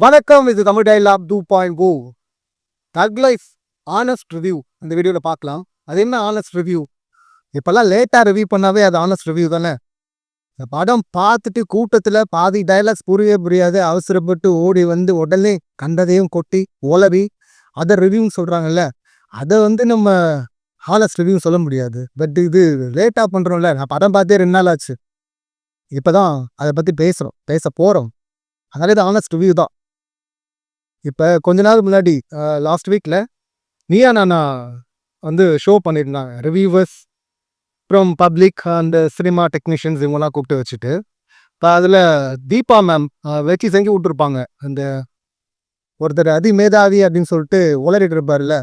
வணக்கம் இது Tamil டைலாப் two point O Thug Life honest review அந்த வீடியோவில் பார்க்கலாம். அது என்ன ஆனஸ்ட் ரிவ்யூ இப்போல்லாம் லேட்டாக ரிவ்யூ பண்ணாவே அது ஆனஸ்ட் ரிவ்யூ தானே? இந்த படம் பார்த்துட்டு கூட்டத்தில் பாதி டைலாக்ஸ் புரியவே புரியாது. அவசரப்பட்டு ஓடி வந்து உடனே கண்டதையும் கொட்டி ஓலவி அதை ரிவ்யூன்னு சொல்கிறாங்கல்ல அதை வந்து நம்ம ஹானஸ்ட் ரிவ்யூ சொல்ல முடியாது. பட் இது லேட்டாக பண்ணுறோம்ல நான் படம் பார்த்தே ரெண்டு நாள் ஆச்சு. இப்போ தான் அதை பற்றி பேசுகிறோம் பேச போகிறோம் அதனால இது ஆனஸ்ட் ரிவ்யூ தான். இப்போ கொஞ்ச நாள் முன்னாடி லாஸ்ட் வீக்கில் நீயா நானா வந்து ஷோ பண்ணியிருந்தாங்க. ரிவ்யூவர்ஸ் அப்புறம் பப்ளிக் அண்ட் சினிமா டெக்னீஷியன்ஸ் இவங்கெல்லாம் கூப்பிட்டு வச்சுட்டு. இப்போ அதில் தீபா மேம் வச்சு செஞ்சு விட்ருப்பாங்க அந்த ஒருத்தர் அதிமேதாவி அப்படின்னு சொல்லிட்டு உளறிட்டு இருப்பார்ல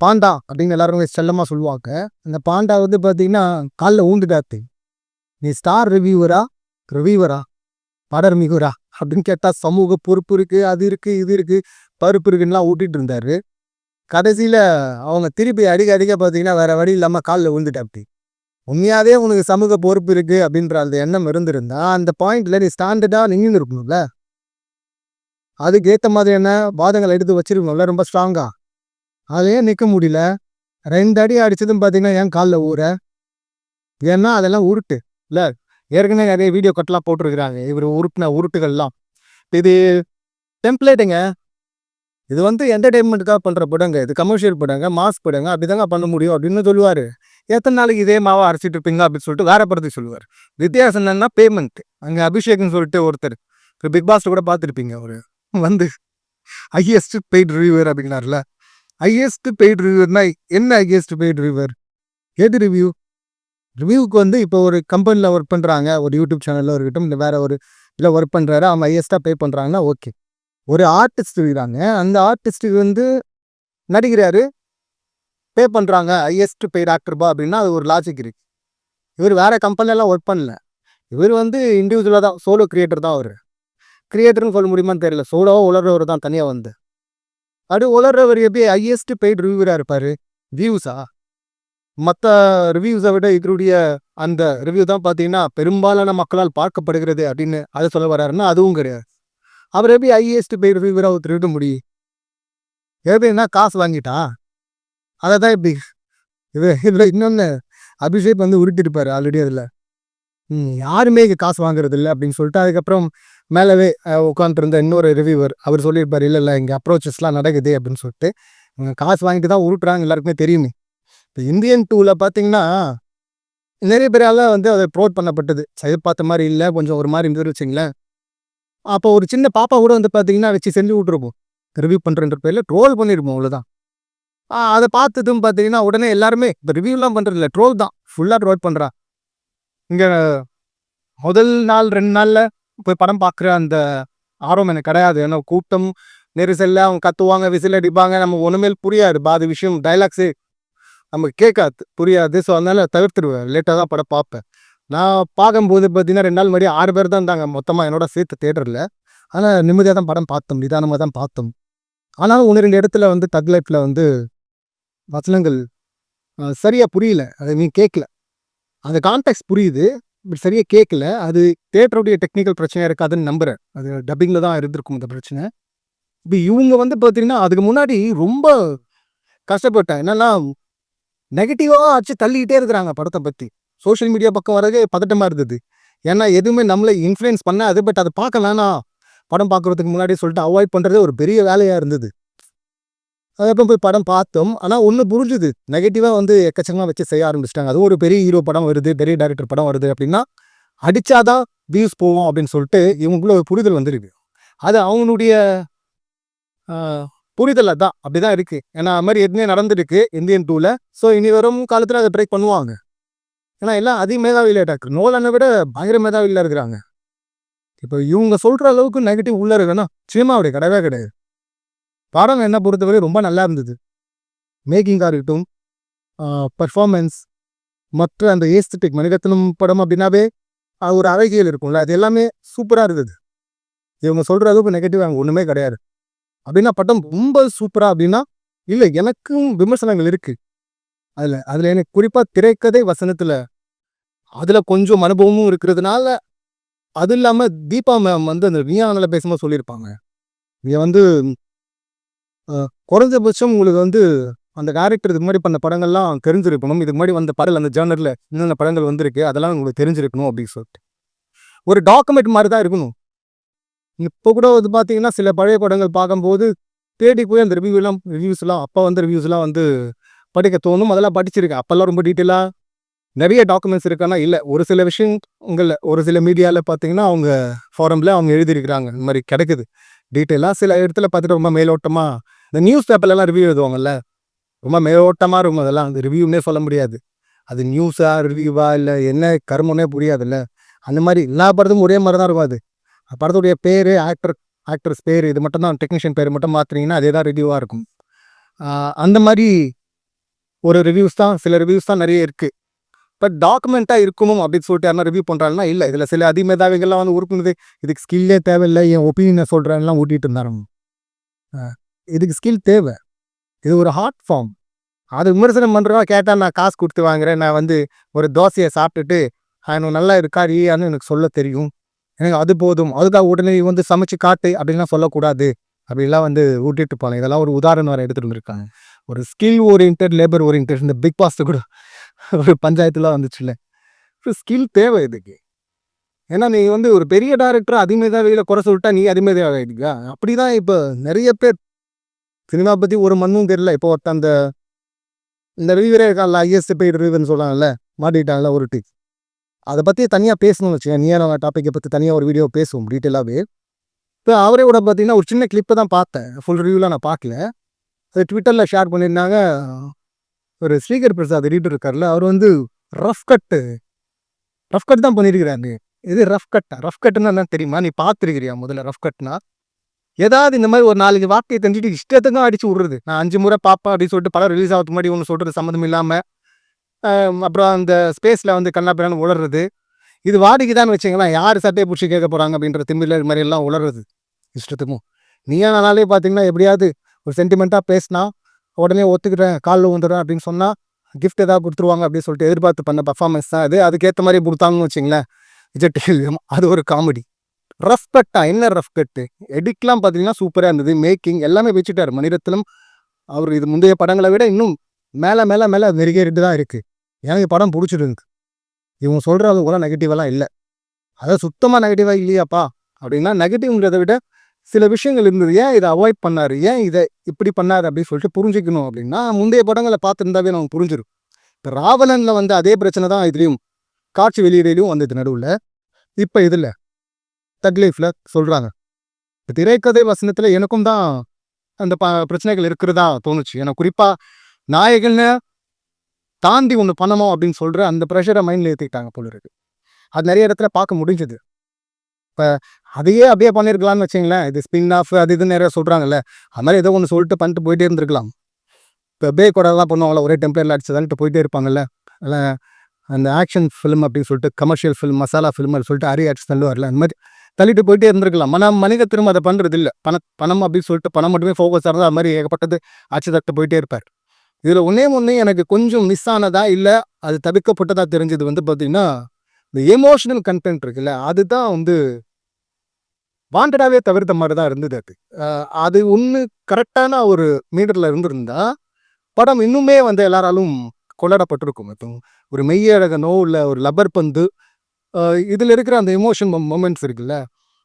பாண்டா அப்படின்னு எல்லாரும் செல்லமாக சொல்லுவாங்க. அந்த பாண்டா வந்து பார்த்தீங்கன்னா காலில் ஊந்துட்டாத்து நீ ஸ்டார் ரிவ்யூவரா ரிவ்யூவரா பட மிகுரா அப்படின்னு கேட்டால் சமூக பொறுப்பு இருக்கு அது இருக்கு இது இருக்குது பருப்பு இருக்குன்னுலாம் ஊட்டிட்டு இருந்தாரு. கடைசியில் அவங்க திருப்பி அடிக்க அடிக்க பார்த்தீங்கன்னா வேற வழி இல்லாமல் காலில் விழுந்துட்டாப்படி உண்மையாகவே உனக்கு சமூக பொறுப்பு இருக்கு அப்படின்ற அந்த எண்ணம் இருந்திருந்தா அந்த பாயிண்ட்ல நீ ஸ்டாண்டர்டாக நின்று இருக்கணும்ல அதுக்கு ஏற்ற மாதிரியான வாதங்கள் எடுத்து வச்சிருக்கணும்ல ரொம்ப ஸ்ட்ராங்கா அதையே நிற்க முடியல. ரெண்டு அடி அடிச்சதும் பார்த்தீங்கன்னா ஏன் காலில் ஊற? ஏன்னா அதெல்லாம் உருட்டு இல்லை? ஏற்கனவே நிறைய வீடியோ கட்லாம் போட்டிருக்கிறாங்க. இவர் உருட்டின உருட்டுகள்லாம். இது டெம்ப்ளேட்டுங்க இது வந்து என்டர்டெயின்மெண்ட்டுக்காக பண்ணுற படங்க. இது கமர்ஷியல் படங்க மாஸ் படங்க. அப்படிதாங்க பண்ண முடியும் அப்படின்னு சொல்லுவார். எத்தனை நாளைக்கு இதே மாவை அரைச்சிட்டு இருப்பீங்க அப்படின்னு சொல்லிட்டு வேற படத்துக்கு சொல்லுவார். வித்தியாசம் என்னன்னா பேமெண்ட் அங்கே அபிஷேக்னு சொல்லிட்டு ஒருத்தர் இப்போ பிக் பாஸ்ட்டு கூட பார்த்துருப்பீங்க அவர். வந்து ஹையஸ்ட் பெய்ட் ரிவ்யூவர் அப்படின்னார்ல ஹையஸ்ட் பெய்ட் ரிவ்யூவர்னா என்ன ஹையஸ்ட் பெய்ட் ரிவ்யூவர் எது ரிவ்யூ ரிவ்யூவுக்கு வந்து இப்போ ஒரு கம்பெனியில் ஒர்க் பண்ணுறாங்க ஒரு யூடியூப் சேனலில் இருக்கட்டும் இல்லை வேறு ஒரு இல்லை ஒர்க் பண்ணுறாரு அவங்க ஹையஸ்ட்டாக பே பண்ணுறாங்கன்னா ஓகே ஒரு ஆர்டிஸ்ட் இருக்கிறாங்க அந்த ஆர்டிஸ்ட்டுக்கு வந்து நடிக்கிறாரு பே பண்ணுறாங்க ஹையஸ்ட் பெய்ட் ஆக்டர்பா அப்படின்னா அது ஒரு லாஜிக் இருக்குது இவர் வேறு கம்பெனிலலாம் ஒர்க் பண்ணல. இவர் வந்து இண்டிவிஜுவலாக தான் சோலோ கிரியேட்டர் தான் அவர். கிரியேட்டர்னு சொல்ல முடியுமான்னு தெரியல சோலோவாக உலர்றவர் தான் தனியாக வந்து. அப்படியே உலர்றவர் எப்படி ஹையஸ்ட் பெய்ட் ரிவ்யூராக இருப்பார்? வியூஸா மற்ற ரிவ்யூஸை விட இதனுடைய அந்த ரிவ்யூ தான் பார்த்தீங்கன்னா பெரும்பாலான மக்களால் பார்க்கப்படுகிறது அப்படின்னு அதை சொல்ல வர்றாருன்னா அதுவும் கிடையாது. அவர் எப்படி ஹையஸ்ட் போய் ரிவ்யூவராக அவர் திருட முடியும் எப்படின்னா காசு வாங்கிட்டான் அதை தான் இப்படி இது இதில் இன்னொன்று அபிஷேக் வந்து உருட்டிருப்பார் ஆல்ரெடி அதில். ம் யாருமே இங்கே காசு வாங்குறது இல்லை அப்படின்னு சொல்லிட்டு அதுக்கப்புறம் மேலவே உட்காந்துருந்த இன்னொரு ரிவ்யூவர் அவர் சொல்லியிருப்பார் இல்லை இல்லை இங்கே அப்ரோச்சஸ்லாம் நடக்குது அப்படின்னு சொல்லிட்டு. காசு வாங்கிட்டு தான் உருட்டுறாங்க எல்லாருக்குமே தெரியுமே. இப்போ இந்தியன் டூவில் பார்த்தீங்கன்னா நிறைய பேரால் வந்து அதை ப்ரோட் பண்ணப்பட்டது. எதிர்பார்த்த மாதிரி இல்லை கொஞ்சம் ஒரு மாதிரி இருந்தது வச்சிங்களேன். அப்போ ஒரு சின்ன பாப்பா கூட வந்து பார்த்தீங்கன்னா வச்சு செஞ்சு விட்ருப்போம் ரிவ்யூ பண்ணுறன்ற பேரில் ட்ரோல் பண்ணியிருப்போம் அவ்வளோதான் அதை பார்த்ததும் பார்த்தீங்கன்னா உடனே எல்லாருமே இப்போ ரிவ்யூலாம் பண்ணுறது இல்லை ட்ரோல் தான். ஃபுல்லாக ட்ரோல் பண்ணுறா இங்கே முதல் நாள் ரெண்டு நாளில் போய் படம் பார்க்குற அந்த ஆர்வம் எனக்கு கிடையாது. ஏன்னா கூட்டம் நெரிசலில் அவங்க கத்துவாங்க விசில் அடிப்பாங்க நம்ம ஒன்றுமேல் புரியாது. பாதி விஷயம் டைலாக்ஸு நமக்கு கேட்காது புரியாது. ஸோ அதனால தவிர்த்துடுவேன். லேட்டாக தான் படம் பார்ப்பேன். நான் பார்க்கும்போது பார்த்தீங்கன்னா ரெண்டு நாள் மாதிரி ஆறு பேர் தான் இருந்தாங்க. மொத்தமாக என்னோட சேர்த்து தேட்டரில் ஆனால் நிம்மதியாக தான் படம் பார்த்தோம். நிதானமாக தான் பார்த்தோம். ஆனாலும் ஒன்று ரெண்டு இடத்துல வந்து தக் லைஃப்பில் வந்து வசனங்கள் சரியாக புரியல. அது நீ கேட்கல. அந்த கான்டெக்ட் புரியுது பட் சரியாக கேட்கல. அது தேட்டருடைய டெக்னிக்கல் பிரச்சனையாக இருக்காதுன்னு நம்புகிறேன் அது டப்பிங்கில் தான் இருந்திருக்கும் இந்த பிரச்சனை. இப்போ இவங்க வந்து பார்த்தீங்கன்னா அதுக்கு முன்னாடி ரொம்ப கஷ்டப்பட்டேன் என்னென்னா நெகட்டிவாக ஆச்சு தள்ளிக்கிட்டே இருக்கிறாங்க படத்தை பற்றி சோஷியல் மீடியா பக்கம் வரவே பதட்டமாக இருந்தது. ஏன்னா எதுவுமே நம்மளை இன்ஃப்ளூயன்ஸ் பண்ணாது பட் அதை பார்க்கலாம்னா படம் பார்க்குறதுக்கு முன்னாடி சொல்லிட்டு அவாய்ட் பண்ணுறதே ஒரு பெரிய வேலையாக இருந்தது. அதுக்கப்புறம் போய் படம் பார்த்தோம். ஆனால் ஒன்று புரிஞ்சுது. நெகட்டிவாக வந்து எக்கச்சக்கமாக வச்சு செய்ய ஆரம்பிச்சிட்டாங்க. அதுவும் ஒரு பெரிய ஹீரோ படம் வருது பெரிய டேரக்டர் படம் வருது அப்படின்னா அடித்தாதான் வியூஸ் போவோம் அப்படின்னு சொல்லிட்டு இவங்களுக்குள்ள ஒரு புரிதல் வந்துருக்கு அது அவங்களுடைய புரிதல் தான் அப்படி தான் இருக்குது ஏன்னா அது மாதிரி எதுவுமே நடந்திருக்கு இந்தியன் டூவில் ஸோ இனி வரும் காலத்தில் அதை ட்ரை பண்ணுவாங்க. ஏன்னா எல்லாம் அதிக மேதாவியில் இருக்கு நோலனை விட பயங்கர மேதாவியில் இருக்கிறாங்க. இப்போ இவங்க சொல்கிற அளவுக்கு நெகட்டிவ் உள்ளே இருக்குன்னா சினிமாவுடைய கிடையவே கிடையாது. படம் என்ன பொறுத்தவரை ரொம்ப நல்லா இருந்தது. மேக்கிங்காக இருக்கட்டும் பர்ஃபார்மன்ஸ் மற்ற அந்த ஏஸ்தட்டிக் மணிரத்னம் படம் அப்படின்னாவே ஒரு அழகியல் இருக்கும்ல. அது எல்லாமே சூப்பராக இருந்தது. இவங்க சொல்கிற அளவுக்கு நெகட்டிவ் அங்கே ஒன்றுமே கிடையாது. அப்படின்னா படம் ரொம்ப சூப்பராக அப்படின்னா இல்லை எனக்கும் விமர்சனங்கள் இருக்குது அதில் அதில் எனக்கு குறிப்பாக திரைக்கதை வசனத்தில் அதில் கொஞ்சம் அனுபவமும் இருக்கிறதுனால அது இல்லாமல் தீபா மேம் வந்து அந்த விஞ்ஞானில் பேசும்போது சொல்லியிருப்பாங்க. நீங்கள் வந்து குறைஞ்சபட்சம் உங்களுக்கு வந்து அந்த கேரக்டர் இது மாதிரி பண்ண படங்கள்லாம் தெரிஞ்சிருக்கணும். இதுக்கு முன்னாடி வந்த படல் அந்த ஜேர்னலில் என்னென்ன படங்கள் வந்திருக்கு. அதெல்லாம் உங்களுக்கு தெரிஞ்சிருக்கணும் அப்படின்னு சொல்லிட்டு. ஒரு டாக்குமெண்ட் மாதிரி தான் இருக்கணும். இப்போ கூட வந்து பார்த்தீங்கன்னா சில பழைய படங்கள் பார்க்கும்போது தேடி போய் அந்த ரிவ்யூலாம் ரிவ்யூஸ்லாம் அப்போ வந்து ரிவ்யூஸ்லாம் வந்து படிக்க தோணும். அதெல்லாம் படிச்சிருக்கேன். அப்போல்லாம் ரொம்ப டீட்டெயிலாக நிறைய டாக்குமெண்ட்ஸ் இருக்கானா? இல்லை ஒரு சில விஷயங்களில் ஒரு சில மீடியாவில் பார்த்தீங்கன்னா அவங்க ஃபாரமில் அவங்க எழுதியிருக்கிறாங்க. இந்த மாதிரி கிடைக்குது. டீட்டெயிலாக சில இடத்துல பார்த்துட்டு ரொம்ப மேலோட்டமாக இந்த நியூஸ் பேப்பர்லலாம் ரிவ்யூ எழுதுவாங்கல்ல? ரொம்ப மேலோட்டமாக இருக்கும் அதெல்லாம். அந்த ரிவ்யூன்னே சொல்ல முடியாது. அது நியூஸா ரிவ்யூவா இல்லை என்ன கருமனே புரியாதுல்ல? அந்த மாதிரி எல்லா படத்தும் ஒரே மாதிரி தான் இருக்கும் அது. படத்துடைய பேர் ஆக்டர் ஆக்ட்ரஸ் பேர் இது மட்டும் தான் டெக்னீஷியன் பேர் மட்டும் மாற்றினீங்கன்னா அதே தான் ரிவ்யூவாக இருக்கும். அந்த மாதிரி ஒரு ரிவ்யூஸ் தான் சில ரிவ்யூஸ் தான் நிறைய இருக்குது பட் டாக்குமெண்ட்டாக இருக்குமோ அப்படின்னு சொல்லிட்டு யாரும் ரிவ்யூ பண்ணுறாங்கன்னா இல்லை. இதில் சில அதிமேதாவிகள்லாம் வந்து உறுப்பினது இதுக்கு ஸ்கில்லே தேவையில்லை என் ஒப்பீனியனை சொல்கிறேன்லாம் ஊட்டிகிட்டு இருந்தாங்க இதுக்கு ஸ்கில் தேவை. இது ஒரு ஹார்ட் ஃபார்ம் அது விமர்சனம் பண்ணுறவா கேட்டால் நான் காசு கொடுத்து வாங்குறேன். நான் வந்து ஒரு தோசையை சாப்பிட்டுட்டு எனக்கு நல்லா இருக்கா எனக்கு சொல்ல தெரியும். எனக்கு அது போதும். அதுக்காக உடனே வந்து சமைச்சு காட்டு அப்படின்லாம் சொல்லக்கூடாது. அப்படிலாம் வந்து ஊட்டிட்டு போகலாம் இதெல்லாம் ஒரு உதாரணம் வர எடுத்துகிட்டு வந்திருக்காங்க. ஒரு ஸ்கில் ஓரியன்ட் லேபர் ஓரியன்ட் இந்த பிக் பாஸ் கூட ஒரு பஞ்சாயத்துலாம் வந்துச்சுல்ல. ஒரு ஸ்கில் தேவை இதுக்கு. ஏன்னா நீ வந்து ஒரு பெரிய டேரக்டர் வெளியில் குறை சொல்லிட்டா நீ அதிமதியாக ஆகிடுக்கா அப்படி தான் இப்போ நிறைய பேர். சினிமா பற்றி ஒரு மண்ணும் தெரியல. இப்போ ஒருத்தன் அந்த இந்த ரிவியூரே இருக்கான்ல ஐஎஸ் பெய்டு ரிவ்யூன்னு சொல்கிறாங்கல்ல மாட்டிக்கிட்டாங்கல்ல ஒரு டீ. அதை பற்றி தனியாக பேசணும்னு வச்சுக்கேன் நீ நான் டாப்பிக்கை பற்றி தனியாக ஒரு வீடியோ பேசுவோம் டீட்டெயிலாகவே இப்போ அவரே கூட பார்த்தீங்கன்னா ஒரு சின்ன கிளிப்பை தான் பார்த்தேன். ஃபுல் ரிவ்யூலாம் நான் பார்க்கல. அது ட்விட்டரில் ஷேர் பண்ணியிருந்தாங்க. ஒரு ஸ்ரீகர் பிரசாத் எடிட்டர் இருக்கார்ல அவர் வந்து ரஃப் கட்டு ரஃப் கட் தான் பண்ணியிருக்கிறாரு. இது ரஃப் கட்டா ரஃப் கட்டுன்னா என்ன தெரியுமா? நீ பார்த்துருக்கிறியா முதல்ல ரஃப் கட்னா ஏதாவது இந்த மாதிரி ஒரு நாலஞ்சு வார்த்தையை தெரிஞ்சுட்டு இஷ்டத்துக்கும் அடிச்சு விடுறது. நான் அஞ்சு முறை பாப்பா அப்படின்னு சொல்லிட்டு படம் ரிலீஸ் ஆகிறதுக்கு முன்னாடி ஒன்று சொல்கிறது சம்மந்தம் இல்லாமல் அப்புறம் அந்த ஸ்பேஸில் வந்து கண்ணா உளறது இது தான் வச்சுங்களேன் யார் சட்டையை பிடிச்சி கேட்க போகிறாங்க அப்படின்ற திமிழ் இது மாதிரி எல்லாம் உளறது இஷ்டத்துக்கும் நீயா நானாலே பார்த்தீங்கன்னா எப்படியாவது ஒரு சென்டிமெண்ட்டாக பேசினா உடனே ஒத்துக்கிட்டேன் காலில் வந்துடுறேன் அப்படின்னு சொன்னால் கிஃப்ட் ஏதாவது கொடுத்துருவாங்க அப்படின்னு சொல்லிட்டு எதிர்பார்த்து பண்ண பர்ஃபார்மன்ஸ் தான் அது. அதுக்கேற்ற மாதிரி கொடுத்தாங்கன்னு வச்சிங்களேன் விஜய் டிவி அது ஒரு காமெடி ரஃப் கட்டா என்ன ரஃப் கட்டு எடிட்லாம் பார்த்தீங்கன்னா சூப்பராக இருந்தது. மேக்கிங் எல்லாமே வச்சுட்டார். மணிரத்னம் அவர் இது முந்தைய படங்களை விட இன்னும் மேலே மேலே மேலே மெருகேறிட்டு தான் இருக்குது எனக்கு படம் பிடிச்சிருக்கு இவங்க சொல்கிறது கூட நெகட்டிவெல்லாம் இல்லை. அதாவது சுத்தமாக நெகட்டிவாக இல்லையாப்பா? அப்படின்னா நெகட்டிவ்ங்கிறத விட சில விஷயங்கள் இருந்தது. ஏன் இதை அவாய்ட் பண்ணாரு? ஏன் இதை இப்படி பண்ணார் அப்படின்னு சொல்லிட்டு புரிஞ்சுக்கணும் அப்படின்னா முந்தைய படங்களை பார்த்துருந்தாவே நமக்கு புரிஞ்சிடும் இப்போ ராவணனில் வந்து அதே பிரச்சனை தான் இதுலேயும் காட்சி வெளியீடையிலும் வந்தது நடுவில். இப்போ இதில் தட் லைஃப்பில் சொல்கிறாங்க இப்போ திரைக்கதை வசனத்தில் எனக்கும் தான் அந்த ப பிரச்சனைகள் இருக்கிறதா தோணுச்சு. ஏன்னா குறிப்பாக நாயகன்னு தாண்டி ஒன்று பண்ணணும் அப்படின்னு சொல்கிற அந்த ப்ரெஷரை மைண்டில் ஏற்றிக்கிட்டாங்க போல இருக்கு. அது நிறைய இடத்துல பார்க்க முடிஞ்சது. இப்போ அதையே அப்படியே பண்ணியிருக்கலாம்னு வச்சிங்களேன். இது ஸ்பின் ஆஃப் அது இது நிறைய சொல்கிறாங்கல்ல அது மாதிரி ஏதோ ஒன்று சொல்லிட்டு பண்ணிட்டு போயிட்டே இருந்திருக்கலாம். இப்போ பே தான் பண்ணுவாங்களா ஒரே டெம்பரில் அடிச்சதான்ட்டு போயிட்டே இருப்பாங்கல்ல. இல்லை அந்த ஆக்ஷன் ஃபிலிம் அப்படின்னு சொல்லிட்டு கமர்ஷியல் ஃபிலிம் மசாலா ஃபிலிம் அது சொல்லிட்டு அரிய அடிச்சு தள்ளுவார்ல. அந்த மாதிரி தள்ளிட்டு போயிட்டே இருந்திருக்கலாம். ஆனால் மனித திரும்ப அதை பண்ணுறது இல்லை பண பணம் அப்படின்னு சொல்லிட்டு பணம் மட்டுமே ஃபோக்கஸ் இருந்தால் அது மாதிரி ஏகப்பட்டது ஆட்சி தட்டு போயிட்டே இருப்பார். இதில் ஒன்றே ஒன்று எனக்கு கொஞ்சம் மிஸ் ஆனதா இல்லை அது தவிர்க்கப்பட்டதா தெரிஞ்சது வந்து பார்த்தீங்கன்னா இந்த எமோஷனல் கண்டென்ட் இருக்குல்ல அதுதான் வந்து வாண்டடாகவே தவிர்த்த மாதிரி தான் இருந்தது அது. அது ஒன்று கரெக்டான ஒரு மீட்டரில் இருந்திருந்தா படம் இன்னுமே வந்து எல்லாராலும் கொண்டாடப்பட்டிருக்கும் இப்போ ஒரு மெய்யழகனோ இல்லை ஒரு லப்பர் பந்து இதில் இருக்கிற அந்த எமோஷன் மொமெண்ட்ஸ் இருக்குல்ல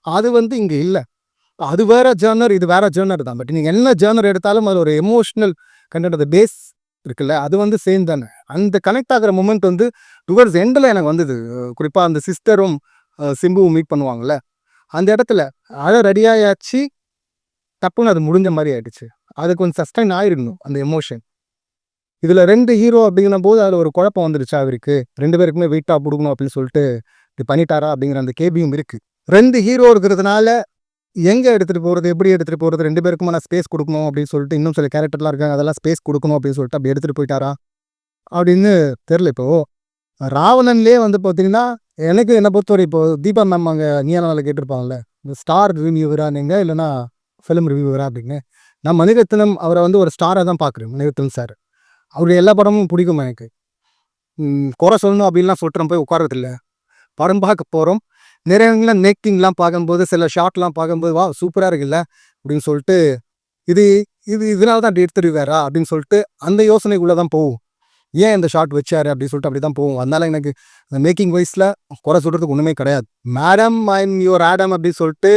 அது வந்து இங்கே இல்லை. அது வேற ஜேர்னர் இது வேற ஜேர்னர் தான். பட் நீங்கள் என்ன ஜேர்னர் எடுத்தாலும் அது ஒரு எமோஷனல் கண்டென்ட் அந்த பேஸ் இருக்குல்ல? அது வந்து சேம் தானே. அந்த கனெக்ட் ஆகிற மூமெண்ட் வந்து டுவர்ஸ் எண்டில் எனக்கு வந்தது. குறிப்பாக அந்த சிஸ்டரும் சிம்புவும் மீட் பண்ணுவாங்கள்ல அந்த இடத்துல அழ ரெடியாயாச்சு தப்புன்னு அது முடிஞ்ச மாதிரி ஆயிடுச்சு. அது கொஞ்சம் சஸ்டைன் ஆயிருக்கணும் அந்த எமோஷன் இதில் ரெண்டு ஹீரோ அப்படிங்கிற போது அதில் ஒரு குழப்பம் வந்துடுச்சு அவருக்கு. ரெண்டு பேருக்குமே வெயிட்டாக கொடுக்கணும் அப்படின்னு சொல்லிட்டு இது பண்ணிட்டாரா அப்படிங்கிற அந்த கேபியும் இருக்குது ரெண்டு ஹீரோ இருக்கிறதுனால எங்கே எடுத்துகிட்டு போகிறது எப்படி எடுத்துகிட்டு போகிறது ரெண்டு பேருக்குமான ஸ்பேஸ் கொடுக்கணும் அப்படின்னு சொல்லிட்டு இன்னும் சில கேரக்டர்லாம் இருக்காங்க. அதெல்லாம் ஸ்பேஸ் கொடுக்கணும் அப்படின்னு சொல்லிட்டு அப்படி எடுத்துகிட்டு போயிட்டாரா? அப்படின்னு தெரில இப்போது ராவணன்லேயே வந்து பார்த்தீங்கன்னா எனக்கு என்னை பொறுத்தவரை இப்போ தீபா மேம் அங்கே நீயானால கேட்டிருப்பாங்கல்ல இந்த ஸ்டார் ரிவ்யூவரா நீங்கள் இல்லைனா ஃபிலிம் ரிவ்யூவரா அப்படின்னு. நான் மணிரத்னம் அவரை வந்து ஒரு ஸ்டாராக தான் பார்க்குறேன் மணிரத்னம் சார் அவருடைய எல்லா படமும் பிடிக்கும் எனக்கு? குறை சொல்லணும் அப்படின்லாம் சொல்லிட்டு போய் உட்காரதில்ல படம் பார்க்க போகிறோம் நிறைய மேக்கிங்லாம் பார்க்கும்போது சில ஷார்ட்லாம் பார்க்கும்போது வா சூப்பராக இருக்குல்ல? அப்படின்னு சொல்லிட்டு இது இது இதனால தான் அப்படி எடுத்துருவாரா அப்படின்னு சொல்லிட்டு அந்த யோசனைக்குள்ளே தான் போகும் ஏன் இந்த ஷாட் வச்சாரு? அப்படின்னு சொல்லிட்டு அப்படி தான் போகும் அதனால எனக்கு அந்த மேக்கிங் வைஸில் குறை சொல்கிறதுக்கு ஒன்றுமே கிடையாது. மேடம் ஐம் யுவர் ஆடம் அப்படின்னு சொல்லிட்டு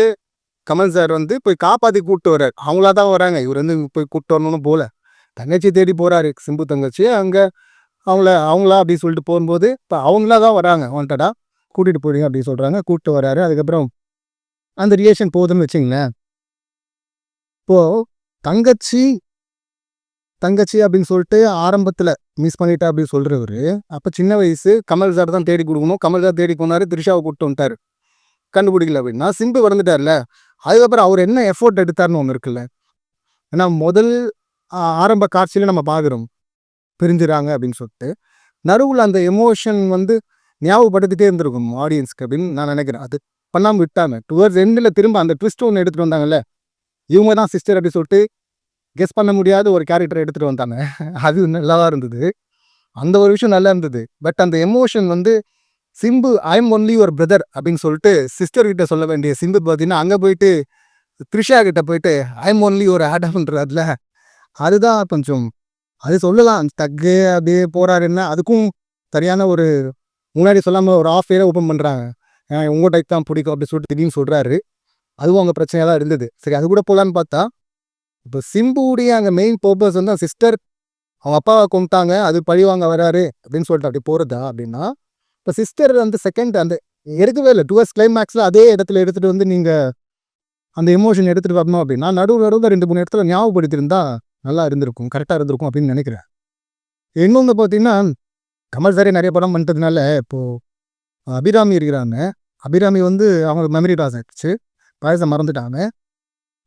கமல் சார் வந்து போய் காப்பாற்றி கூப்பிட்டு வர்றாரு. அவங்களா தான் வராங்க. இவர் வந்து போய் கூப்பிட்டு வரணும்னு போல. தங்கச்சி தேடி போகிறாரு சிம்பு தங்கச்சி. அங்கே அவங்கள அவங்களா அப்படின்னு சொல்லிட்டு போகும்போது இப்போ அவங்களா தான் வராங்க வாண்டடா கூட்டிகிட்டு போகிறீங்க அப்படின்னு சொல்கிறாங்க கூப்பிட்டு வராரு. அதுக்கப்புறம் அந்த ரிலேஷன் போகுதுன்னு வச்சிங்களேன். இப்போது தங்கச்சி தங்கச்சி அப்படின்னு சொல்லிட்டு ஆரம்பத்தில் மிஸ் பண்ணிட்டா அப்படின்னு சொல்கிறவர் அப்போ சின்ன வயசு கமல் சார் தான் தேடி கொடுக்கணும். கமல் சார் தேடி கொண்டாரு திரிஷாவை கூப்பிட்டு வந்துட்டார். கண்டுபிடிக்கல அப்படின்னா. சிம்பு வந்துட்டார்ல அதுக்கப்புறம் அவர் என்ன எஃபோர்ட் எடுத்தாருன்னு ஒன்று இருக்குல்ல. ஏன்னா முதல் ஆரம்ப காட்சியில் நம்ம பார்க்குறோம் பிரிஞ்சுறாங்க அப்படின்னு சொல்லிட்டு. நடுவில் அந்த எமோஷன் வந்து ஞாபகப்படுத்திட்டே இருந்திருக்கும் ஆடியன்ஸ்க்கு அப்படின்னு நான் நினைக்கிறேன். அது பண்ணாமல் விட்டாங்க டுவர்ட்ஸ் எண்டில் திரும்ப அந்த ட்விஸ்ட் ஒன்று எடுத்துகிட்டு வந்தாங்கல்ல இவங்க தான் சிஸ்டர் அப்படின்னு சொல்லிட்டு கெஸ் பண்ண முடியாத ஒரு கேரக்டர் எடுத்துகிட்டு வந்தாங்க. அது நல்லா இருந்தது. அந்த ஒரு விஷயம் நல்லா இருந்தது. பட் அந்த எமோஷன் வந்து Simbu I am only your brother அப்படின்னு சொல்லிட்டு சிஸ்டர் கிட்ட சொல்ல வேண்டிய சிம்பு பார்த்தீங்கன்னா அங்கே போயிட்டு த்ரிஷா கிட்ட போயிட்டு ஐ எம் ஒன்லி ஒரு ஆடம்ன்றதுல அதுதான் கொஞ்சம் அது சொல்லலாம் தக்கு அப்படியே போறாருன்னா அதுக்கும் சரியான ஒரு முன்னாடி சொல்லாமல் ஒரு ஆஃப் இயரை ஓப்பன் பண்ணுறாங்க உங்கள் டைப் தான் பிடிக்கும் அப்படின்னு சொல்லிட்டு திடீர்னு சொல்கிறாரு அதுவும் அவங்க பிரச்சனையாக தான் இருந்தது. சரி அது கூட போகலான்னு பார்த்தா இப்போ சிம்புடைய அங்கே மெயின் பர்பஸ் வந்து சிஸ்டர் அவங்க அப்பாவை கொண்டுட்டாங்க அது பழி வாங்க வராரு அப்படின்னு சொல்லிட்டு அப்படி போகிறதா அப்படின்னா இப்போ சிஸ்டர் வந்து செகண்ட் அந்த எடுக்கவே இல்லை. டுவர்ஸ் கிளைமேக்ஸில் அதே இடத்துல எடுத்துகிட்டு வந்து நீங்கள் அந்த எமோஷன் எடுத்துகிட்டு வரணும் அப்படின்னா நடுவு நடுவில் ரெண்டு மூணு இடத்துல ஞாபகப்படுத்தியிருந்தா நல்லா இருந்திருக்கும் கரெக்டாக இருந்திருக்கும் அப்படின்னு நினைக்கிறேன். இன்னொன்று பார்த்தீங்கன்னா கமல் சாரே நிறைய படம் பண்ணுறதுனால இப்போது அபிராமி இருக்கிறாங்க. அபிராமி வந்து அவங்களுக்கு மெமரி லாஸ் ஆகிடுச்சு வயசை மறந்துட்டாங்க.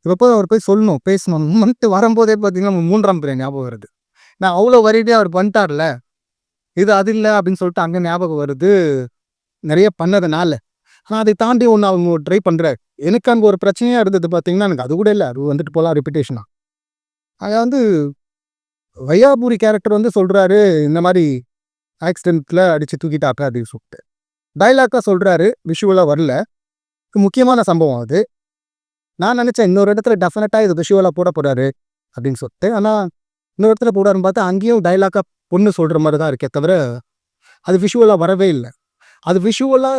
இப்போ போய் அவர் போய் சொல்லணும் பேசணும். வந்துட்டு வரும்போதே பார்த்தீங்கன்னா மூன்றாம் பிரியா ஞாபகம் வருது. நான் அவ்வளோ வரையிட்டே அவர் பண்ணிட்டார்ல. இது அது இல்லை அப்படின்னு சொல்லிட்டு அங்கே ஞாபகம் வருது. நிறைய பண்ணதுனால. ஆனால் அதை தாண்டி ஒன்று அவங்க ட்ரை பண்ணுறாரு எனக்கு அங்கே ஒரு பிரச்சனையாக இருந்தது பார்த்தீங்கன்னா எனக்கு அது கூட இல்லை. அது வந்துட்டு போகலாம் ரெப்புடேஷனாக அதை வந்து வையாபுரி கேரக்டர் வந்து சொல்கிறாரு இந்த மாதிரி ஆக்சிடென்ட்டில் அடித்து தூக்கிட்டாக்க அப்படின்னு சொல்லிட்டு. டைலாக்காக சொல்கிறாரு விஷுவலாக வரல. இது முக்கியமான சம்பவம் அது. நான் நினச்சேன் இன்னொரு இடத்துல டெஃபினட்டாக இது விஷுவலாக போட போகிறாரு அப்படின்னு சொல்லிட்டு. ஆனால் இன்னொரு இடத்துல போடாருன்னு பார்த்தா அங்கேயும் டைலாக்காக பொண்ணு சொல்கிற மாதிரி தான் இருக்கே தவிர அது விஷுவலாக வரவே இல்லை. அது விஷுவலாக